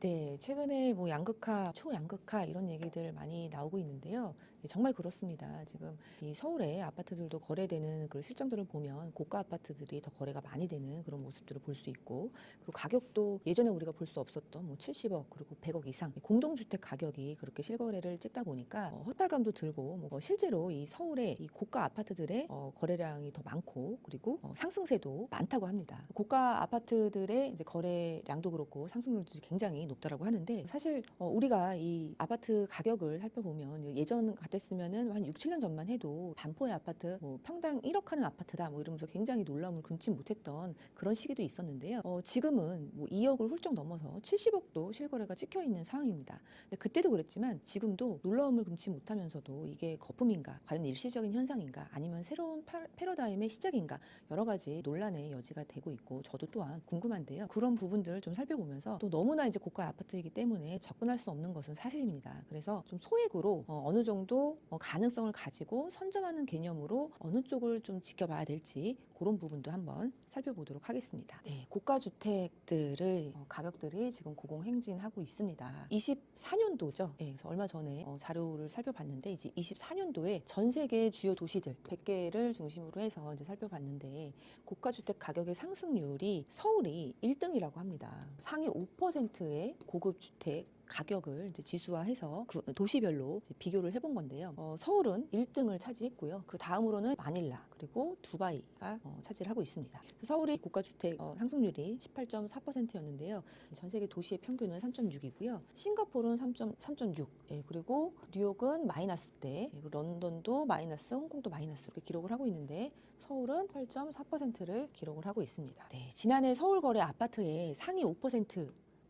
네, 최근에 뭐 양극화, 초양극화 이런 얘기들 많이 나오고 있는데요. 네, 정말 그렇습니다. 지금 이 서울의 아파트들도 거래되는 그 실정들을 보면 고가 아파트들이 더 거래가 많이 되는 그런 모습들을 볼 수 있고 그리고 가격도 예전에 우리가 볼 수 없었던 뭐 70억 그리고 100억 이상 공동주택 가격이 그렇게 실거래를 찍다 보니까 어, 헛달감도 들고 뭐 실제로 이 서울의 이 고가 아파트들의 어, 거래량이 더 많고 그리고 어, 상승세도 많다고 합니다. 고가 아파트들의 이제 거래량도 그렇고 상승률도 굉장히 높다라고 하는데 사실 어, 우리가 이 아파트 가격을 살펴보면 예전 같았으면은 한 6, 7년 전만 해도 반포의 아파트 뭐 평당 1억 하는 아파트다 뭐 이러면서 굉장히 놀라움을 금치 못했던 그런 시기도 있었는데요. 어, 지금은 뭐 2억을 훌쩍 넘어서 70억도 실거래가 찍혀 있는 상황입니다. 근데 그때도 그랬지만 지금도 놀라움을 금치 못하면서도 이게 거품인가, 과연 일시적인 현상인가, 아니면 새로운 파- 패러다임의 시작인가 여러 가지 논란의 여지가 되고 있고 저도 또한 궁금한데요. 그런 부분들을 좀 살펴보면서 또 너무나 이제 고가 아파트 이기 때문에 접근할 수 없는 것은 사실입니다. 그래서 좀 소액으로 어, 느 정도 어, 가능성을 가지고 선점하는 개념으로 어느 쪽을 좀 지켜봐야 될지 그런 부분도 한번 살펴보도록 하겠습니다. 네, 고가 주택들을 어, 가격들이 지금 고공행진하고 있습니다. 24년도죠. 네, 그래서 얼마 전에 어, 자료를 살펴봤는데 이제 24년도에 전 세계 주요 도시들 100개를 중심으로 해서 이제 살펴봤는데 고가 주택 가격의 상승률이 서울이 1등이라고 합니다. 상위 5%의 고급 주택 가격을 이제 지수화해서 그 도시별로 비교를 해본 건데요. 어, 서울은 1등을 차지했고요. 그 다음으로는 마닐라 그리고 두바이가 어, 차지를 하고 있습니다. 서울이 고가주택 어, 상승률이 18.4%였는데요. 전 세계 도시의 평균은 3.6이고요. 싱가포르는 3.3.6, 예, 그리고 뉴욕은 마이너스대, 예, 그리고 런던도 마이너스, 홍콩도 마이너스 이렇게 기록을 하고 있는데 서울은 8.4%를 기록을 하고 있습니다. 네, 지난해 서울 거래 아파트의 상위 5%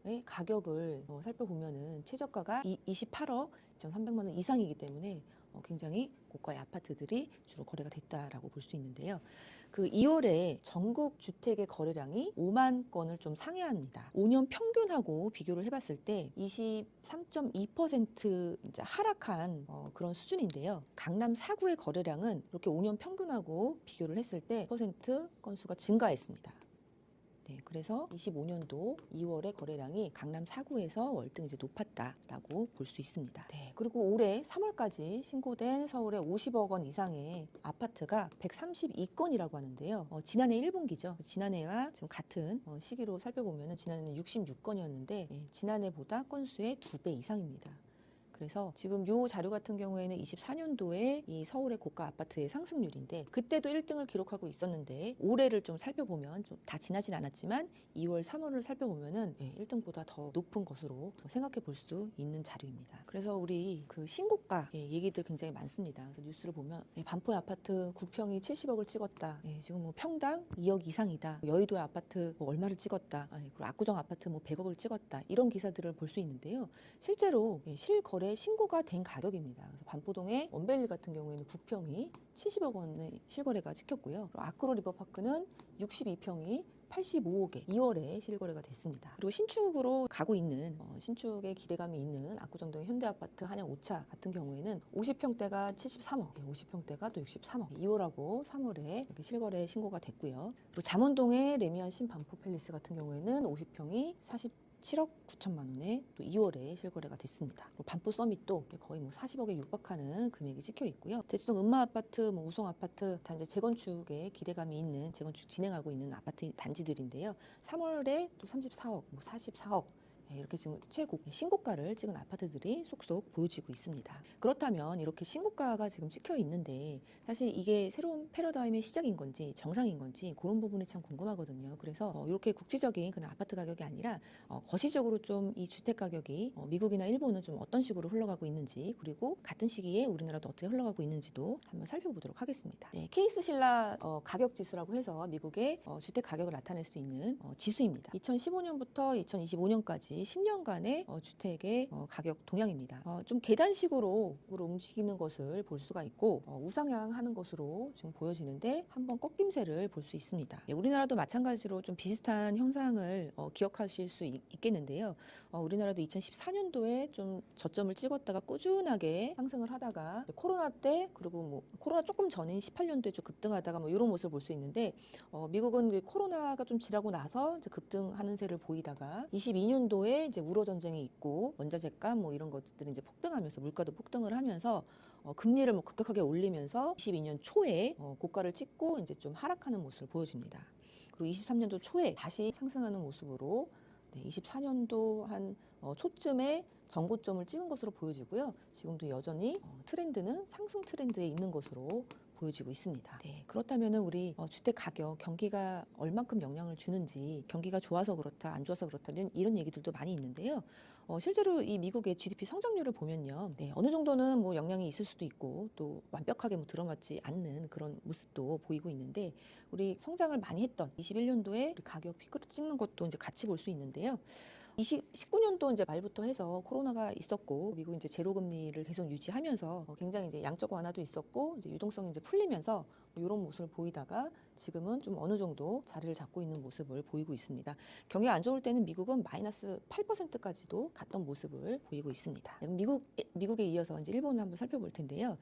의 가격을 어, 살펴보면은 최저가가 이- 28억 2,300만 원 이상이기 때문에 어, 굉장히 고가의 아파트들이 주로 거래가 됐다라고 볼 수 있는데요. 그 2월에 전국 주택의 거래량이 5만 건을 좀 상회합니다. 5년 평균하고 비교를 해봤을 때 23.2% 이제 하락한 어, 그런 수준인데요. 강남 4구의 거래량은 이렇게 5년 평균하고 비교를 했을 때 퍼센트 건수가 증가했습니다. 네, 그래서 25년도 2월의 거래량이 강남 4구에서 월등 이제 높았다라고 볼 수 있습니다. 네, 그리고 올해 3월까지 신고된 서울의 50억 원 이상의 아파트가 132건이라고 하는데요. 어, 지난해 1분기죠. 지난해와 지금 같은 어, 시기로 살펴보면 지난해는 66건이었는데 지난해보다 건수의 두배 이상입니다. 그래서 지금 요 자료 같은 경우에는 24년도에 이 서울의 고가 아파트의 상승률인데 그때도 1등을 기록하고 있었는데 올해를 좀 살펴보면 좀 다 지나진 않았지만 2월, 3월을 살펴보면은 예, 1등보다 더 높은 것으로 생각해 볼 수 있는 자료입니다. 그래서 우리 그 신고가 예, 얘기들 굉장히 많습니다. 그래서 뉴스를 보면 예, 반포의 아파트 9평이 70억을 찍었다. 예, 지금 뭐 평당 2억 이상이다. 여의도의 아파트 뭐 얼마를 찍었다. 아, 예, 그리고 압구정 아파트 뭐 100억을 찍었다. 이런 기사들을 볼 수 있는데요. 실제로 예, 실거래 신고가 된 가격입니다. 그래서 반포동의 원벨리 같은 경우에는 9평이 70억 원의 실거래가 찍혔고요. 아크로 리버파크는 62평이 85억에 2월에 실거래가 됐습니다. 그리고 신축으로 가고 있는 어, 신축에 기대감이 있는 압구정동의 현대아파트 한양 5차 같은 경우에는 50평대가 73억, 50평대가 또 63억. 2월하고 3월에 이렇게 실거래 신고가 됐고요. 그리고 잠원동의 레미안 신반포 팰리스 같은 경우에는 50평이 40 7억 9천만 원에 또 2월에 실거래가 됐습니다. 그리고 반포 서밋도 거의 뭐 40억에 육박하는 금액이 찍혀 있고요. 대치동 음마 아파트, 뭐 우성 아파트 다 이제 재건축에 기대감이 있는 재건축 진행하고 있는 아파트 단지들인데요. 3월에 또 34억, 뭐 44억 예, 이렇게 지금 최고 신고가를 찍은 아파트들이 속속 보여지고 있습니다. 그렇다면 이렇게 신고가가 지금 찍혀 있는데 사실 이게 새로운 패러다임의 시작인 건지 정상인 건지 그런 부분이 참 궁금하거든요. 그래서 어, 이렇게 국지적인 그런 아파트 가격이 아니라 어, 거시적으로 좀 이 주택 가격이 어, 미국이나 일본은 좀 어떤 식으로 흘러가고 있는지 그리고 같은 시기에 우리나라도 어떻게 흘러가고 있는지도 한번 살펴보도록 하겠습니다. 네, 케이스 신라 어, 가격 지수라고 해서 미국의 어, 주택 가격을 나타낼 수 있는 어, 지수입니다. 2015년부터 2025년까지 다시 10년간의 어, 주택의 어, 가격 동향입니다. 어, 좀 계단식으로 움직이는 것을 볼 수가 있고 어, 우상향하는 것으로 지금 보여지는데 한번 꺾임세를 볼 수 있습니다. 예, 우리나라도 마찬가지로 좀 비슷한 현상을 어, 기억하실 수 있, 겠는데요 어, 우리나라도 2014년도에 좀 저점을 찍었다가 꾸준하게 상승을 하다가 코로나 때 그리고 뭐 코로나 조금 전인 18년도에 좀 급등하다가 뭐 이런 모습을 볼 수 있는데 어, 미국은 그 코로나가 좀 지나고 나서 급등하는 세를 보이다가 22년도에 이제 우로 전쟁이 있고 원자재값 뭐 이런 것들이 이제 폭등하면서 물가도 폭등을 하면서 어, 금리를 뭐 급격하게 올리면서 22년 초에 어, 고가를 찍고 이제 좀 하락하는 모습을 보여집니다. 그리고 23년도 초에 다시 상승하는 모습으로 네, 24년도 한 어, 초쯤에 전고점을 찍은 것으로 보여지고요. 지금도 여전히 어, 트렌드는 상승 트렌드에 있는 것으로 보여지고 있습니다. 네, 그렇다면 우리 어, 주택 가격 경기가 얼만큼 영향을 주는지 경기가 좋아서 그렇다 안 좋아서 그렇다 이런, 이런 얘기들도 많이 있는데요. 어, 실제로 이 미국의 GDP 성장률을 보면요, 네, 어느 정도는 뭐 영향이 있을 수도 있고 또 완벽하게 뭐 들어맞지 않는 그런 모습도 보이고 있는데 우리 성장을 많이 했던 21년도에 가격 피크를 찍는 것도 이제 같이 볼 수 있는데요. 20, 19년도 이제 말부터 해서 코로나가 있었고 미국 이제 제로 금리를 계속 유지하면서 어, 굉장히 이제 양적 완화도 있었고 이제 유동성이 이제 풀리면서 뭐 이런 모습을 보이다가 지금은 좀 어느 정도 자리를 잡고 있는 모습을 보이고 있습니다. 경기가 안 좋을 때는 미국은 마이너스 8%까지도 갔던 모습을 보이고 있습니다. 미국 미국에 이어서 이제 일본을 한번 살펴볼 텐데요.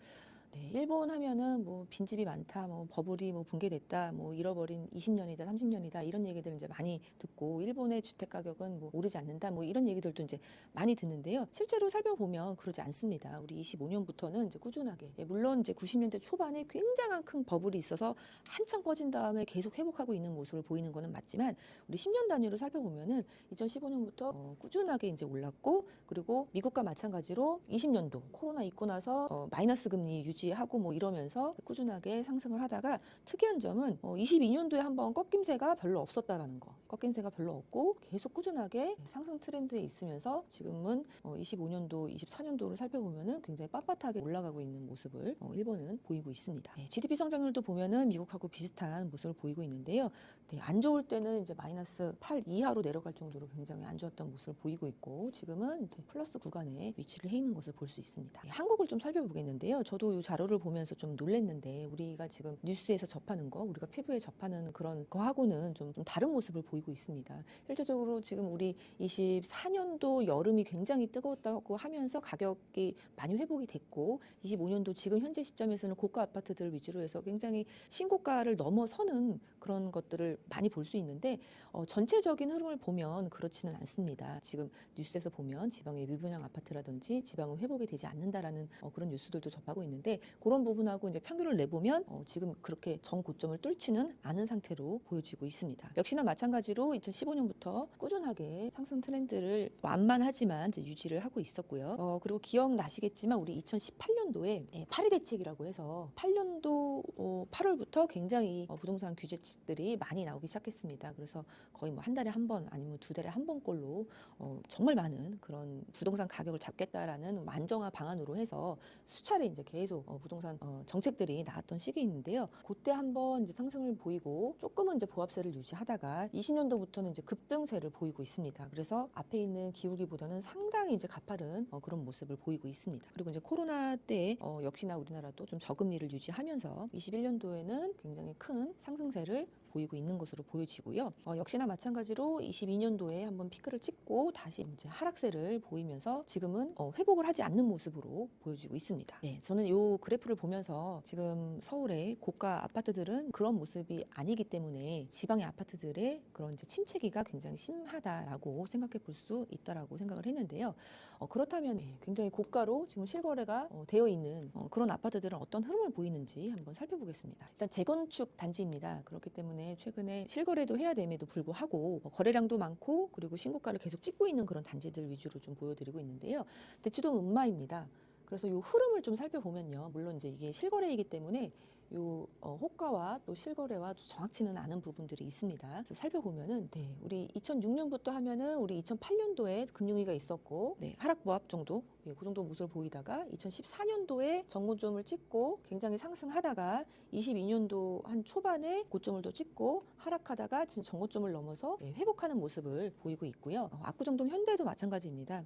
네, 일본 하면은 뭐 빈집이 많다, 뭐 버블이 뭐 붕괴됐다, 뭐 잃어버린 20년이다, 30년이다 이런 얘기들 이제 많이 듣고 일본의 주택 가격은 뭐 오르지 않는다, 뭐 이런 얘기들도 이제 많이 듣는데요. 실제로 살펴보면 그러지 않습니다. 우리 25년부터는 이제 꾸준하게 예, 물론 이제 90년대 초반에 굉장한 큰 버블이 있어서 한참 꺼진 다음에 계속 회복하고 있는 모습을 보이는 거는 맞지만 우리 10년 단위로 살펴보면은 2015년부터 어, 꾸준하게 이제 올랐고 그리고 미국과 마찬가지로 20년도 코로나 있고 나서 어, 마이너스 금리 유지 하고 뭐 이러면서 꾸준하게 상승을 하다가 특이한 점은 어, 22년도에 한번 꺾임세가 별로 없었다라는 거. 꺾임세가 별로 없고 계속 꾸준하게 상승 트렌드에 있으면서 지금은 어, 25년도, 24년도를 살펴보면은 굉장히 빳빳하게 올라가고 있는 모습을 어, 일본은 보이고 있습니다. 네, GDP 성장률도 보면은 미국하고 비슷한 모습을 보이고 있는데요. 네, 안 좋을 때는 이제 마이너스 8 이하로 내려갈 정도로 굉장히 안 좋았던 모습을 보이고 있고 지금은 플러스 구간에 위치를 해 있는 것을 볼 수 있습니다. 네, 한국을 좀 살펴보겠는데요. 저도 이 자료를 보면서 좀 놀랐는데 우리가 지금 뉴스에서 접하는 거, 우리가 피부에 접하는 그런 거하고는 좀, 좀 다른 모습을 보이고 있습니다. 실제적으로 지금 우리 24년도 여름이 굉장히 뜨거웠다고 하면서 가격이 많이 회복이 됐고 25년도 지금 현재 시점에서는 고가 아파트들 위주로 해서 굉장히 신고가를 넘어서는 그런 것들을 많이 볼 수 있는데 어, 전체적인 흐름을 보면 그렇지는 않습니다. 지금 뉴스에서 보면 지방의 미분양 아파트라든지 지방은 회복이 되지 않는다라는 어, 그런 뉴스들도 접하고 있는데 그런 부분하고 이제 평균을 내보면 어, 지금 그렇게 전 고점을 뚫지는 않은 상태로 보여지고 있습니다. 역시나 마찬가지로 2015년부터 꾸준하게 상승 트렌드를 완만하지만 이제 유지를 하고 있었고요. 어, 그리고 기억나시겠지만 우리 2018년도에 예, 파리 대책이라고 해서 8년도 어, 8월부터 굉장히 어, 부동산 규제책들이 많이 나오기 시작했습니다. 그래서 거의 뭐 한 달에 한 번 아니면 두 달에 한 번꼴로 어, 정말 많은 그런 부동산 가격을 잡겠다라는 만정화 방안으로 해서 수차례 이제 계속 어, 부동산 어, 정책들이 나왔던 시기인데요. 그때 한번 이제 상승을 보이고 조금은 이제 보합세를 유지하다가 20년도부터는 이제 급등세를 보이고 있습니다. 그래서 앞에 있는 기울기보다는 상당히 이제 가파른 어, 그런 모습을 보이고 있습니다. 그리고 이제 코로나 때 어, 역시나 우리나라도 좀 저금리를 유지하면서 21년도에는 굉장히 큰 상승세를 보이고 있는 것으로 보여지고요. 어, 역시나 마찬가지로 22년도에 한번 피크를 찍고 다시 이제 하락세를 보이면서 지금은 어, 회복을 하지 않는 모습으로 보여지고 있습니다. 네, 저는 이 그래프를 보면서 지금 서울의 고가 아파트들은 그런 모습이 아니기 때문에 지방의 아파트들의 그런 이제 침체기가 굉장히 심하다라고 생각해 볼 수 있다라고 생각을 했는데요. 어, 그렇다면 네, 굉장히 고가로 지금 실거래가 어, 되어 있는 어, 그런 아파트들은 어떤 흐름을 보이는지 한번 살펴보겠습니다. 일단 재건축 단지입니다. 그렇기 때문에 최근에 실거래도 해야 됨에도 불구하고 어, 거래량도 많고 그리고 신고가를 계속 찍고 있는 그런 단지들 위주로 좀 보여드리고 있는데요. 대치동 음마입니다. 그래서 이 흐름을 좀 살펴보면요. 물론 이제 이게 실거래이기 때문에 요 어, 호가와 또 실거래와 정확치는 않은 부분들이 있습니다. 살펴보면은 네, 우리 2006년부터 하면은 우리 2008년도에 금융위가 있었고 네, 하락 모합 정도 예, 그 정도 모습을 보이다가 2014년도에 정고점을 찍고 굉장히 상승하다가 22년도 한 초반에 고점을 또 찍고 하락하다가 진짜 정고점을 넘어서 예, 회복하는 모습을 보이고 있고요. 어, 압구정동 현대도 마찬가지입니다.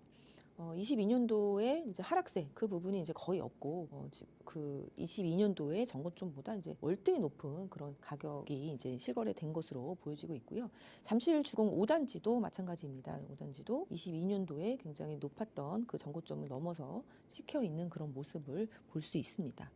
어, 22년도에 이제 하락세 그 부분이 이제 거의 없고 어, 지- 그 22년도에 정고점보다 이제 월등히 높은 그런 가격이 이제 실거래된 것으로 보여지고 있고요. 잠실 주공 5단지도 마찬가지입니다. 5단지도 22년도에 굉장히 높았던 그 정고점을 넘어서 찍혀 있는 그런 모습을 볼 수 있습니다.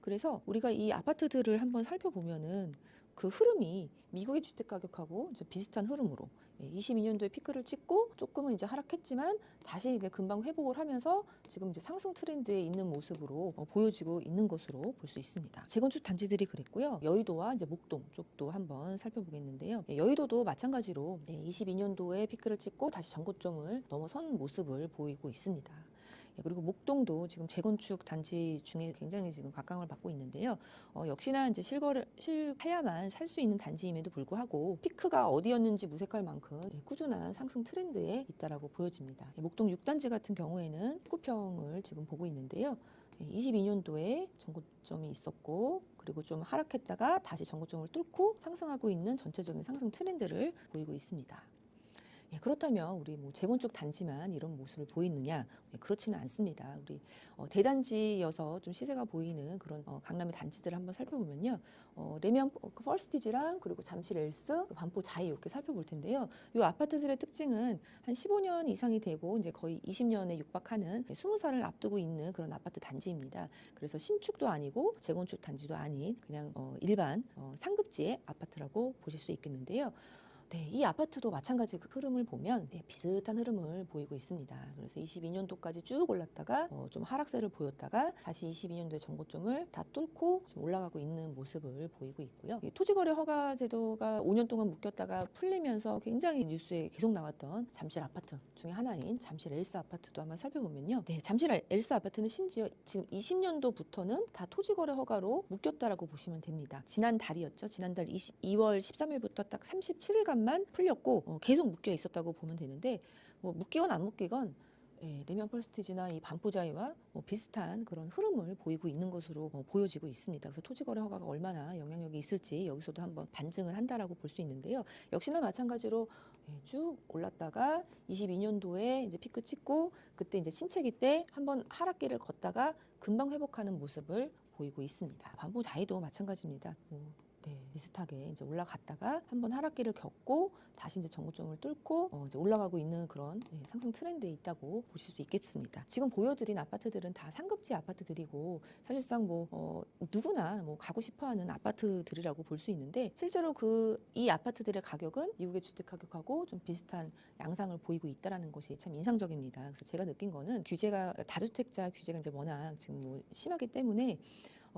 그래서 우리가 이 아파트들을 한번 살펴보면은 그 흐름이 미국의 주택 가격하고 이제 비슷한 흐름으로 22년도에 피크를 찍고 조금은 이제 하락했지만 다시 이게 금방 회복을 하면서 지금 이제 상승 트렌드에 있는 모습으로 어, 보여지고 있는 것으로 볼 수 있습니다. 재건축 단지들이 그랬고요. 여의도와 이제 목동 쪽도 한번 살펴보겠는데요. 예, 여의도도 마찬가지로 22년도에 피크를 찍고 다시 전고점을 넘어선 모습을 보이고 있습니다. 예, 그리고 목동도 지금 재건축 단지 중에 굉장히 지금 각광을 받고 있는데요. 어, 역시나 이제 실거를 실해야만 살 수 있는 단지임에도 불구하고 피크가 어디였는지 무색할 만큼 예, 꾸준한 상승 트렌드에 있다라고 보여집니다. 예, 목동 6단지 같은 경우에는 구평을 지금 보고 있는데요. 22년도에 전고점이 있었고 그리고 좀 하락했다가 다시 전고점을 뚫고 상승하고 있는 전체적인 상승 트렌드를 보이고 있습니다. 예, 그렇다면 우리 뭐 재건축 단지만 이런 모습을 보이느냐? 예, 그렇지는 않습니다. 우리 어, 대단지여서 좀 시세가 보이는 그런 어, 강남의 단지들을 한번 살펴보면요. 어, 레미안 어, 그 퍼스티지랑 그리고 잠실 엘스, 반포 자이 이렇게 살펴볼 텐데요. 이 아파트들의 특징은 한 15년 이상이 되고 이제 거의 20년에 육박하는 20살을 앞두고 있는 그런 아파트 단지입니다. 그래서 신축도 아니고 재건축 단지도 아닌 그냥 어, 일반 어, 상급지의 아파트라고 보실 수 있겠는데요. 네, 이 아파트도 마찬가지 그 흐름을 보면 네, 비슷한 흐름을 보이고 있습니다. 그래서 22년도까지 쭉 올랐다가 어, 좀 하락세를 보였다가 다시 22년도에 정고점을 다 뚫고 지금 올라가고 있는 모습을 보이고 있고요. 이 토지거래 허가 제도가 5년 동안 묶였다가 풀리면서 굉장히 뉴스에 계속 나왔던 잠실 아파트 중에 하나인 잠실 엘스 아파트도 한번 살펴보면요. 네, 잠실 엘스 아파트는 심지어 지금 20년도부터는 다 토지거래 허가로 묶였다라고 보시면 됩니다. 지난 달이었죠. 지난달 20, 2월 13일부터 딱 37일간 만 풀렸고 어, 계속 묶여 있었다고 보면 되는데 뭐 묶이건 안 묶이건 예, 레미안 펄스티지나 이 반포자이와 뭐 비슷한 그런 흐름을 보이고 있는 것으로 어, 보여지고 있습니다. 그래서 토지거래 허가가 얼마나 영향력이 있을지 여기서도 한번 반증을 한다라고 볼 수 있는데요. 역시나 마찬가지로 예, 쭉 올랐다가 22년도에 이제 피크 찍고 그때 이제 침체기 때 한번 하락기를 걷다가 금방 회복하는 모습을 보이고 있습니다. 반포자이도 마찬가지입니다. 뭐 네, 비슷하게 이제 올라갔다가 한번 하락기를 겪고 다시 이제 정고점을 뚫고 어, 이제 올라가고 있는 그런 네, 상승 트렌드에 있다고 보실 수 있겠습니다. 지금 보여드린 아파트들은 다 상급지 아파트들이고 사실상 뭐 어, 누구나 뭐 가고 싶어하는 아파트들이라고 볼 수 있는데 실제로 그 이 아파트들의 가격은 미국의 주택 가격하고 좀 비슷한 양상을 보이고 있다라는 것이 참 인상적입니다. 그래서 제가 느낀 거는 규제가 다주택자 규제가 이제 워낙 지금 뭐 심하기 때문에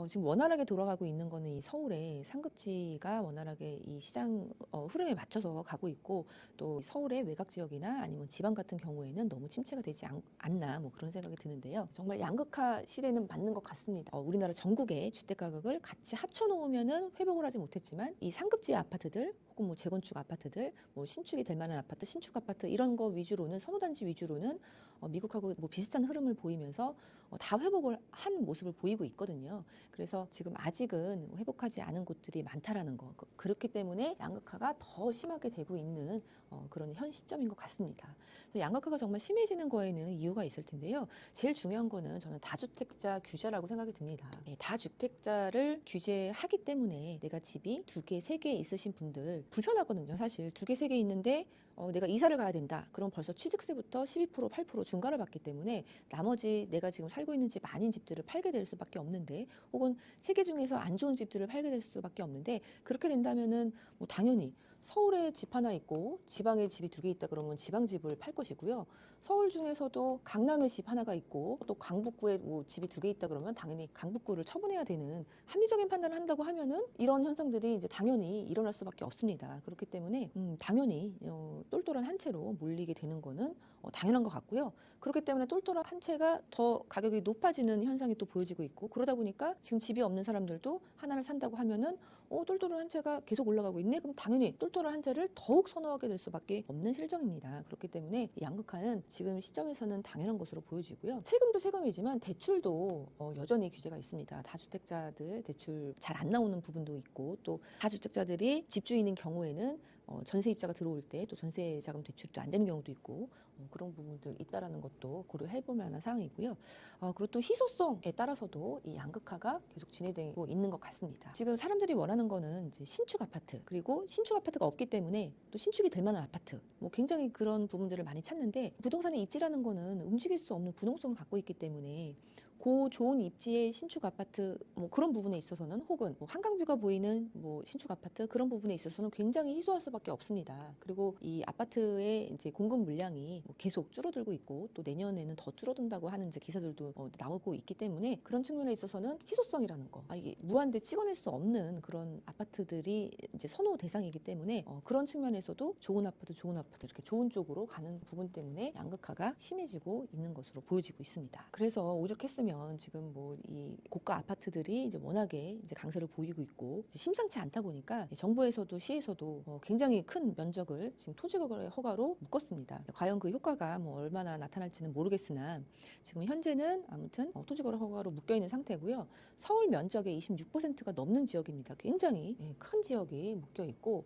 어, 지금 원활하게 돌아가고 있는 거는 이 서울의 상급지가 원활하게 이 시장 어, 흐름에 맞춰서 가고 있고 또 서울의 외곽 지역이나 아니면 지방 같은 경우에는 너무 침체가 되지 않, 않나 뭐 그런 생각이 드는데요. 정말 양극화 시대는 맞는 것 같습니다. 어, 우리나라 전국의 주택 가격을 같이 합쳐 놓으면은 회복을 하지 못했지만 이 상급지 아파트들 혹은 뭐 재건축 아파트들, 뭐 신축이 될 만한 아파트, 신축 아파트 이런 거 위주로는 선호단지 위주로는 어, 미국하고 뭐 비슷한 흐름을 보이면서 어, 다 회복을 한 모습을 보이고 있거든요. 그래서 지금 아직은 회복하지 않은 곳들이 많다라는 거. 그- 그렇기 때문에 양극화가 더 심하게 되고 있는 어, 그런 현 시점인 것 같습니다. 양극화가 정말 심해지는 거에는 이유가 있을 텐데요. 제일 중요한 거는 저는 다주택자 규제라고 생각이 듭니다. 예, 다주택자를 규제하기 때문에 내가 집이 두 개, 세 개 있으신 분들 불편하거든요. 사실 두 개, 세 개 있는데 어, 내가 이사를 가야 된다. 그럼 벌써 취득세부터 12%, 8% 중과를 받기 때문에 나머지 내가 지금 살고 있는 집 아닌 집들을 팔게 될 수밖에 없는데 혹은 세 개 중에서 안 좋은 집들을 팔게 될 수밖에 없는데 그렇게 된다면은 뭐 당연히 서울에 집 하나 있고 지방에 집이 두 개 있다 그러면 지방 집을 팔 것이고요. 서울 중에서도 강남에 집 하나가 있고 또 강북구에 뭐 집이 두 개 있다 그러면 당연히 강북구를 처분해야 되는 합리적인 판단을 한다고 하면은 이런 현상들이 이제 당연히 일어날 수밖에 없습니다. 그렇기 때문에 음, 당연히 어, 똘똘한 한 채로 몰리게 되는 거는 어, 당연한 것 같고요. 그렇기 때문에 똘똘한 한 채가 더 가격이 높아지는 현상이 또 보여지고 있고 그러다 보니까 지금 집이 없는 사람들도 하나를 산다고 하면은 어, 똘똘한 한 채가 계속 올라가고 있네. 그럼 당연히 똘똘한 한 채를 더욱 선호하게 될 수밖에 없는 실정입니다. 그렇기 때문에 이 양극화는 지금 시점에서는 당연한 것으로 보여지고요. 세금도 세금이지만 대출도 어, 여전히 규제가 있습니다. 다주택자들 대출 잘 안 나오는 부분도 있고 또 다주택자들이 집주인인 경우에는 어, 전세 입자가 들어올 때 또 전세 자금 대출이 또 안 되는 경우도 있고 어, 그런 부분들 있다라는 것도 고려해 볼 만한 사항이고요. 어, 그리고 또 희소성에 따라서도 이 양극화가 계속 진행되고 있는 것 같습니다. 지금 사람들이 원하는 거는 이제 신축 아파트 그리고 신축 아파트가 없기 때문에 또 신축이 될 만한 아파트 뭐 굉장히 그런 부분들을 많이 찾는데 부동산의 입지라는 거는 움직일 수 없는 부동성을 갖고 있기 때문에 고 좋은 입지의 신축 아파트 뭐 그런 부분에 있어서는 혹은 뭐 한강뷰가 보이는 뭐 신축 아파트 그런 부분에 있어서는 굉장히 희소할 수밖에 없습니다. 그리고 이 아파트의 이제 공급 물량이 뭐 계속 줄어들고 있고 또 내년에는 더 줄어든다고 하는 기사들도 어, 나오고 있기 때문에 그런 측면에 있어서는 희소성이라는 거, 아 이게 무한대 찍어낼 수 없는 그런 아파트들이 이제 선호 대상이기 때문에 어, 그런 측면에서도 좋은 아파트, 좋은 아파트 이렇게 좋은 쪽으로 가는 부분 때문에 양극화가 심해지고 있는 것으로 보여지고 있습니다. 그래서 오죽했으면 지금 뭐 이 고가 아파트들이 이제 워낙에 이제 강세를 보이고 있고 심상치 않다 보니까 정부에서도 시에서도 어, 굉장히 큰 면적을 지금 토지거래 허가로 묶었습니다. 과연 그 효과가 뭐 얼마나 나타날지는 모르겠으나 지금 현재는 아무튼 어, 토지거래 허가로 묶여 있는 상태고요. 서울 면적의 26%가 넘는 지역입니다. 굉장히 예, 큰 지역이 묶여 있고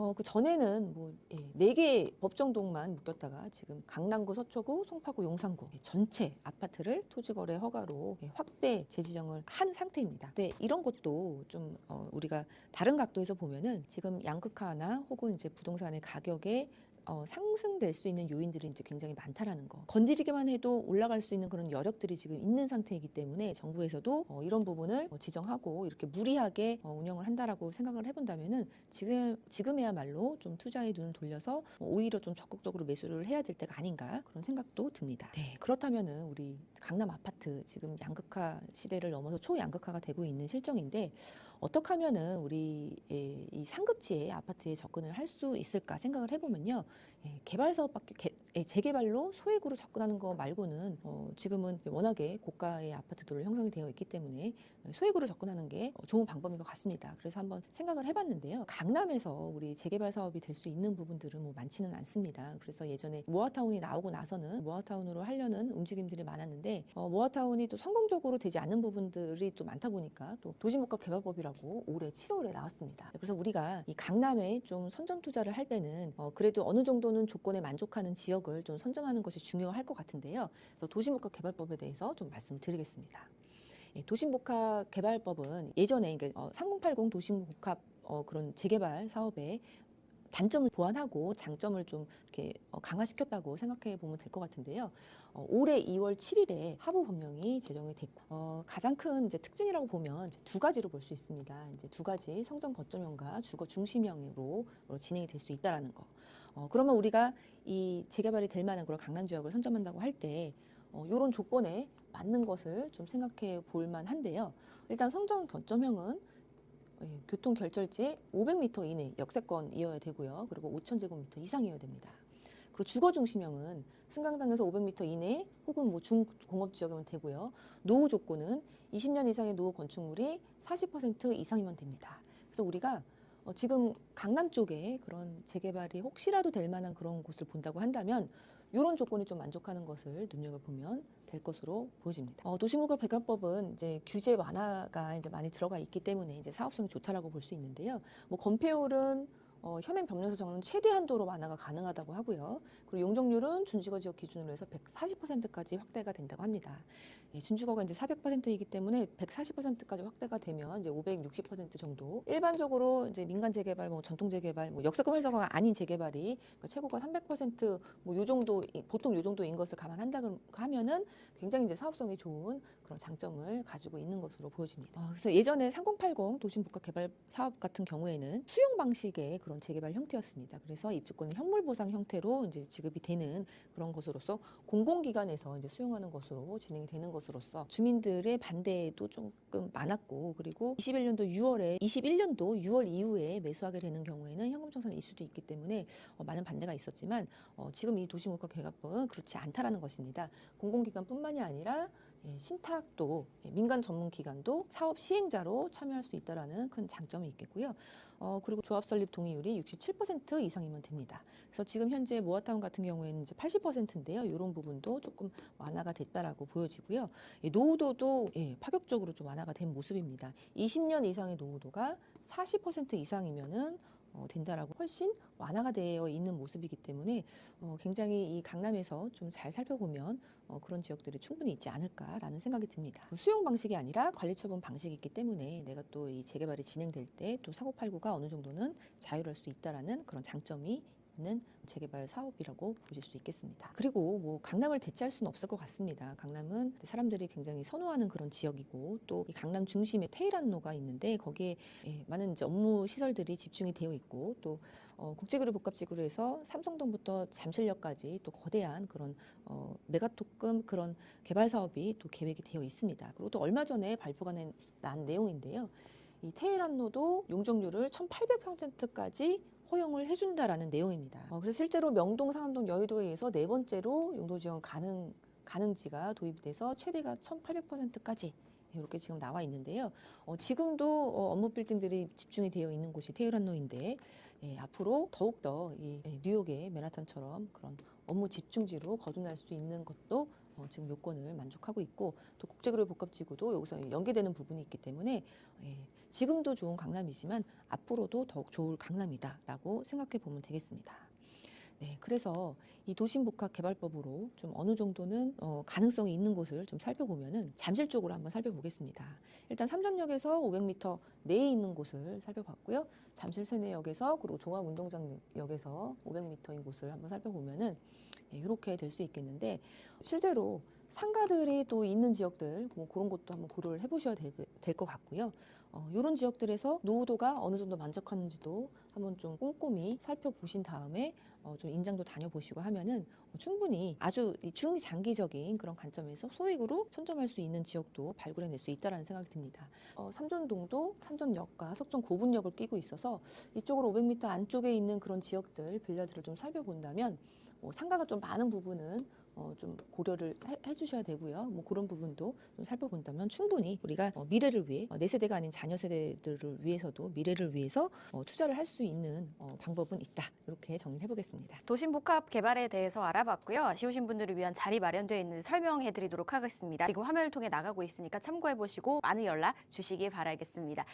어, 그 전에는 뭐, 예, 네개 법정동만 묶였다가 지금 강남구, 서초구, 송파구, 용산구 예, 전체 아파트를 토지거래 허가로 예, 확대 재지정을 한 상태입니다. 네, 이런 것도 좀 어, 우리가 다른 각도에서 보면은 지금 양극화나 혹은 이제 부동산의 가격에 어, 상승될 수 있는 요인들이 이제 굉장히 많다라는 거. 건드리기만 해도 올라갈 수 있는 그런 여력들이 지금 있는 상태이기 때문에 정부에서도 어, 이런 부분을 어, 지정하고 이렇게 무리하게 어, 운영을 한다라고 생각을 해본다면은 지금 지금이야말로 좀 투자에 눈을 돌려서 어, 오히려 좀 적극적으로 매수를 해야 될 때가 아닌가 그런 생각도 듭니다. 네, 그렇다면은 우리 강남 아파트 지금 양극화 시대를 넘어서 초양극화가 되고 있는 실정인데 어떻게 하면은 우리 예, 이 상급지의 아파트에 접근을 할 수 있을까 생각을 해보면요. 예, 개발 사업밖에 개- 예, 재개발로 소액으로 접근하는 거 말고는 어, 지금은 워낙에 고가의 아파트들로 형성이 되어 있기 때문에 소액으로 접근하는 게 어, 좋은 방법인 것 같습니다. 그래서 한번 생각을 해봤는데요. 강남에서 우리 재개발 사업이 될 수 있는 부분들은 뭐 많지는 않습니다. 그래서 예전에 모아타운이 나오고 나서는 모아타운으로 하려는 움직임들이 많았는데 어, 모아타운이 또 성공적으로 되지 않는 부분들이 또 많다 보니까 또 도시목가 개발법이라고 올해 7월에 나왔습니다. 그래서 우리 가 이 강남에 좀 선점 투자를 할 때는 어, 그래도 어느 정도는 조건에 만족하는 지역을 좀 선점하는 것이 중요할 것 같은데요. 그래서 도시목가 개발법에 대해서 좀 말씀드리겠습니다. 예, 도심복합 개발법은 예전에 그러니까 어, 3080 도심복합 어, 그런 재개발 사업에 단점을 보완하고 장점을 좀 이렇게 어, 강화시켰다고 생각해 보면 될 것 같은데요. 어, 올해 2월 7일에 하부 법령이 제정이 됐고 어, 가장 큰 이제 특징이라고 보면 이제 두 가지로 볼 수 있습니다. 이제 두 가지 성전 거점형과 주거 중심형으로 진행이 될 수 있다라는 거. 어, 그러면 우리가 이 재개발이 될 만한 그런 강남 지역을 선점한다고 할때 어, 이런 조건에 맞는 것을 좀 생각해 볼 만한데요. 일단 성전 거점형은 예, 교통 결절지에 500m 이내 역세권이어야 되고요. 그리고 5,000제곱미터 이상이어야 됩니다. 그리고 주거 중심형은 승강장에서 500m 이내 혹은 뭐 중공업 지역이면 되고요. 노후 조건은 20년 이상의 노후 건축물이 40% 이상이면 됩니다. 그래서 우리가 어, 지금 강남 쪽에 그런 재개발이 혹시라도 될 만한 그런 곳을 본다고 한다면 이런 조건이 좀 만족하는 것을 눈여겨보면 될 것으로 보여집니다. 어, 도시무가 배관법은 이제 규제 완화가 이제 많이 들어가 있기 때문에 이제 사업성이 좋다라고 볼 수 있는데요. 뭐 건폐율은 어, 현행 법령에서 정하는 최대 한도로 완화가 가능하다고 하고요. 그리고 용적률은 준주거 지역 기준으로 해서 140%까지 확대가 된다고 합니다. 예, 준주거가 이제 400%이기 때문에 140%까지 확대가 되면 이제 560% 정도. 일반적으로 이제 민간 재개발, 뭐 전통 재개발, 뭐 역세권 활성화가 아닌 재개발이 그러니까 최고가 300%뭐 요 정도 보통 요 정도인 것을 감안한다 그 하면은 굉장히 이제 사업성이 좋은 그런 장점을 가지고 있는 것으로 보여집니다. 어, 그래서 예전에 3080 도심 복합 개발 사업 같은 경우에는 수용 방식의 그런 재개발 형태였습니다. 그래서 입주권은 현물 보상 형태로 이제 지급이 되는 그런 것으로서 공공기관에서 이제 수용하는 것으로 진행이 되는 것 으로서 주민들의 반대도 조금 많았고 그리고 21년도 6월에 21년도 6월 이후에 매수하게 되는 경우에는 현금 청산 이슈도 있기 때문에 어, 많은 반대가 있었지만 어, 지금 이 도시물가개발법은 그렇지 않다라는 것입니다. 공공기관뿐만이 아니라 예, 신탁도 예, 민간 전문 기관도 사업 시행자로 참여할 수 있다라는 큰 장점이 있겠고요. 어, 그리고 조합 설립 동의율이 67% 이상이면 됩니다. 그래서 지금 현재 모아타운 같은 경우에는 이제 80%인데요. 이런 부분도 조금 완화가 됐다라고 보여지고요. 예, 노후도도 예, 파격적으로 좀 완화가 된 모습입니다. 20년 이상의 노후도가 40% 이상이면은 어, 된다라고 훨씬 완화가 되어 있는 모습이기 때문에 어, 굉장히 이 강남에서 좀 잘 살펴보면 어, 그런 지역들이 충분히 있지 않을까라는 생각이 듭니다. 수용 방식이 아니라 관리 처분 방식이 있기 때문에 내가 또 이 재개발이 진행될 때 또 사고 팔고가 어느 정도는 자유로울 수 있다라는 그런 장점이 있는 재개발 사업이라고 보실 수 있겠습니다. 그리고 뭐 강남을 대체할 수는 없을 것 같습니다. 강남은 사람들이 굉장히 선호하는 그런 지역이고 또 이 강남 중심에 테일한로가 있는데 거기에 예, 많은 이제 업무 시설들이 집중이 되어 있고 또 어, 국제그룹 복합지구로에서 삼성동부터 잠실역까지 또 거대한 그런 어, 메가토급 그런 개발 사업이 또 계획이 되어 있습니다. 그리고 또 얼마 전에 발표가 낸, 난 내용인데요. 이 테헤란로도 용적률을 1,800%까지 허용을 해준다라는 내용입니다. 어, 그래서 실제로 명동, 상암동, 여의도에 의해서 네 번째로 용도 지원 가능 가능지가 도입돼서 최대가 1,800%까지 이렇게 지금 나와 있는데요. 어, 지금도 어, 업무 빌딩들이 집중이 되어 있는 곳이 테헤란로인데 예, 앞으로 더욱더 이 예, 뉴욕의 맨하탄처럼 그런 업무 집중지로 거듭날 수 있는 것도 어, 지금 요건을 만족하고 있고 또 국제그룹 복합지구도 여기서 연계되는 부분이 있기 때문에 예, 지금도 좋은 강남이지만 앞으로도 더욱 좋을 강남이다라고 생각해 보면 되겠습니다. 네, 그래서 이 도심복합개발법으로 좀 어느 정도는 어, 가능성이 있는 곳을 좀 살펴보면은 잠실 쪽으로 한번 살펴보겠습니다. 일단 삼전역에서 500m 내에 있는 곳을 살펴봤고요. 잠실 세내역에서 그리고 종합운동장역에서 500m인 곳을 한번 살펴보면은 예, 이렇게 될 수 있겠는데 실제로 상가들이 또 있는 지역들 뭐 그런 것도 한번 고려를 해보셔야 될것 같고요. 어, 이런 지역들에서 노후도가 어느 정도 만족하는지도 한번 좀 꼼꼼히 살펴보신 다음에 어, 좀 인장도 다녀보시고 하면은 어, 충분히 아주 이 중장기적인 그런 관점에서 소액으로 선점할 수 있는 지역도 발굴해낼 수 있다라는 생각이 듭니다. 어, 삼전동도 삼전역과 석전 고분역을 끼고 있어서 이쪽으로 500m 안쪽에 있는 그런 지역들 빌라들을 좀 살펴본다면 뭐 상가가 좀 많은 부분은 어, 좀 고려를 해, 해주셔야 되고요. 뭐 그런 부분도 좀 살펴본다면 충분히 우리가 어, 미래를 위해 어, 내 세대가 아닌 자녀 세대들을 위해서도 미래를 위해서 어, 투자를 할 수 있는 어, 방법은 있다. 이렇게 정리해 보겠습니다. 도심 복합 개발에 대해서 알아봤고요. 아쉬우신 분들을 위한 자리 마련되어 있는 설명해 드리도록 하겠습니다. 그리고 화면을 통해 나가고 있으니까 참고해 보시고 많은 연락 주시기 바라겠습니다.